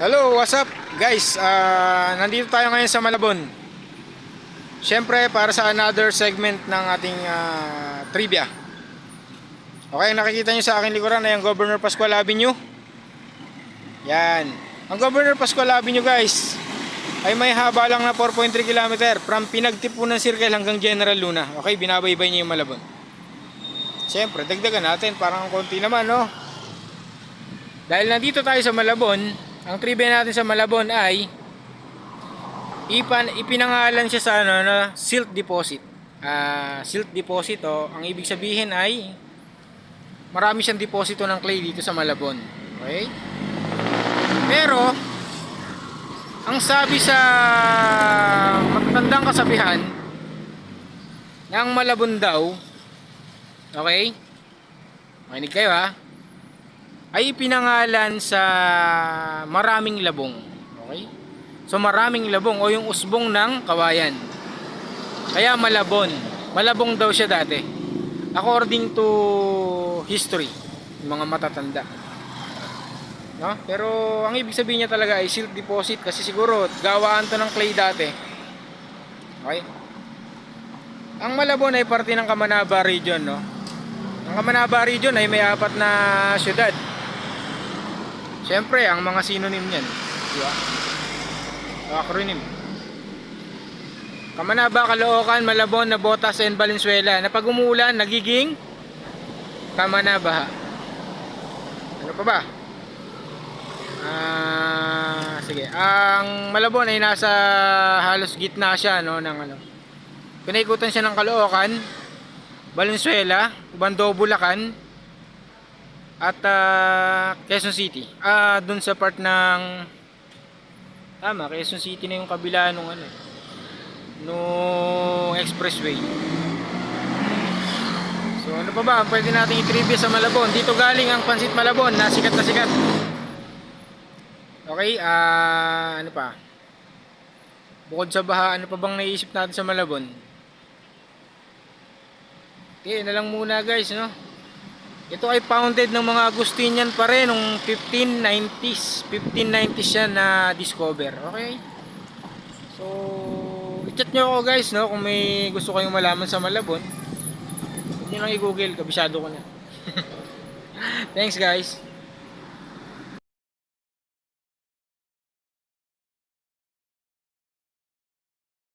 Hello, what's up guys? Ah, nandito tayo ngayon sa Malabon. Siyempre, para sa another segment ng ating ah, trivia. Okay, nakikita nyo sa aking likuran ay ang Governor Pascual Avenue. Yan. Ang Governor Pascual Avenue guys, ay may haba lang na 4.3 km from Pinagtipunan Circle hanggang General Luna. Okay, binabaybay niyo yung Malabon. Siyempre, dagdagan natin, parang konti naman, no? Dahil nandito tayo sa Malabon, ang trivia natin sa Malabon ay ipan, ipinangalan siya sa ano, na silt deposit. Ah, silt deposit oh, ang ibig sabihin ay marami siyang deposito ng clay dito sa Malabon. Okay? Pero ang sabi sa matatandang kasabihan ng Malabon daw, okay? Makinig kayo ha ay pinangalan sa maraming labong. Okay? So maraming labong o yung usbong ng kawayan. Kaya malabon. Malabong daw siya dati. According to history, mga matatanda. No? Pero ang ibig sabihin niya talaga ay silt deposit kasi siguro gawaan to ng clay dati. Okay? Ang Malabon ay parte ng Kamanaba region, no? Ang Kamanaba region ay may apat na syudad. Siyempre, ang mga synonym niyan. Di ba? Acronym. Kamanaba, Caloocan, Malabon, Nabotas, and Valenzuela. Na pag umuulan, nagiging Kamanabaha. Ano pa ba? Ah, sige. Ang Malabon ay nasa halos gitna siya no ng ano. Pinaikutan siya ng Caloocan, Valenzuela, Bando, Bulacan, at ah, Quezon City. Ah, dun sa part ng tama, Quezon City na yung kabila nung ano, nung expressway. So ano pa ba, ang pwede nating i-trivia sa Malabon. Dito galing ang Pansit Malabon, na sikat na sikat. Okay, ah, ano pa? Bukod sa baha, ano pa bang naisip natin sa Malabon? Okay, na lang muna guys, no? Ito ay founded ng mga Agustinian pa rin nung 1590s. 1590s siya na discover. Okay? So, i-chat nyo ako guys, no? Kung may gusto kayong malaman sa Malabon. Huwag lang i-google, kabisado ko na. Thanks guys.